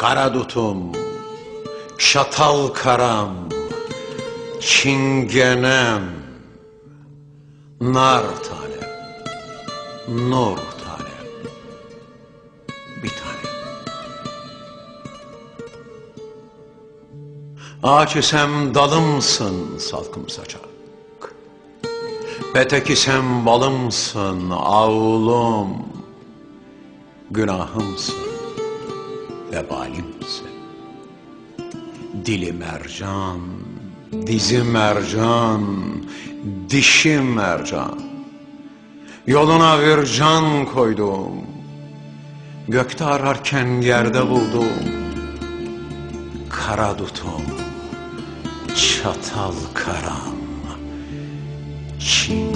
Kara dutum, çatal karam, çingenem, nar tanem, nur tanem, bir tanem. Ağaç isem dalımsın salkım saçak. Petek isem balımsın avlum. Günahımsın, vebalimsin. Dili mercan, dizi mercan, dişi mercan. Yoluna bir can koydum. Gökte ararken yerde buldum. Kara dutum, çatal karam, çin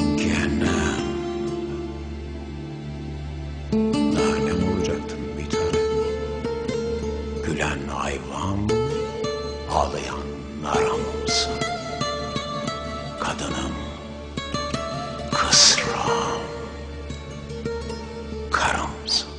Gülen ayvam, ağlayan naramsın. Kadınım, kısram, karamsın.